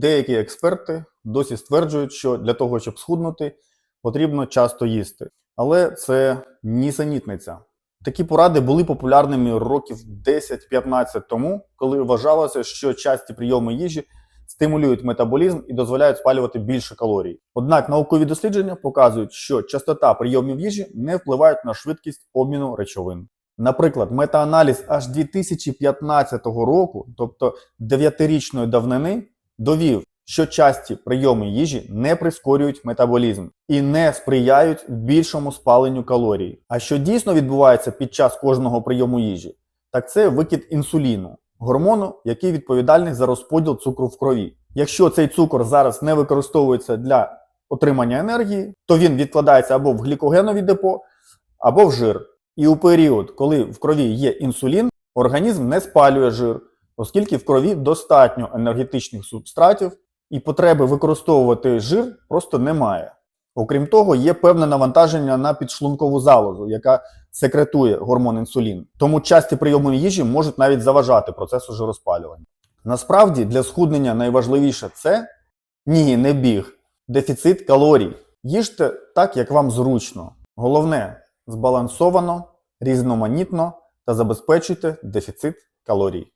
деякі експерти досі стверджують, що для того, щоб схуднути, потрібно часто їсти. Але це нісенітниця. Такі поради були популярними років 10-15 тому, коли вважалося, що часті прийоми їжі стимулюють метаболізм і дозволяють спалювати більше калорій. Однак наукові дослідження показують, що частота прийомів їжі не впливають на швидкість обміну речовин. Наприклад, метааналіз аж 2015 року, тобто 9-річної давнини, довів, що часті прийоми їжі не прискорюють метаболізм і не сприяють більшому спаленню калорій. А що дійсно відбувається під час кожного прийому їжі, так це викид інсуліну, гормону, який відповідальний за розподіл цукру в крові. Якщо цей цукор зараз не використовується для отримання енергії, то він відкладається або в глікогенові депо, або в жир. І у період, коли в крові є інсулін, організм не спалює жир, оскільки в крові достатньо енергетичних субстратів, і потреби використовувати жир просто немає. Окрім того, є певне навантаження на підшлункову залозу, яка секретує гормон інсулін. Тому часті прийоми їжі можуть навіть заважати процесу жироспалювання. Насправді для схуднення найважливіше це ні, не біг, дефіцит калорій. Їжте так, як вам зручно. Головне збалансовано, різноманітно та забезпечуйте дефіцит калорій.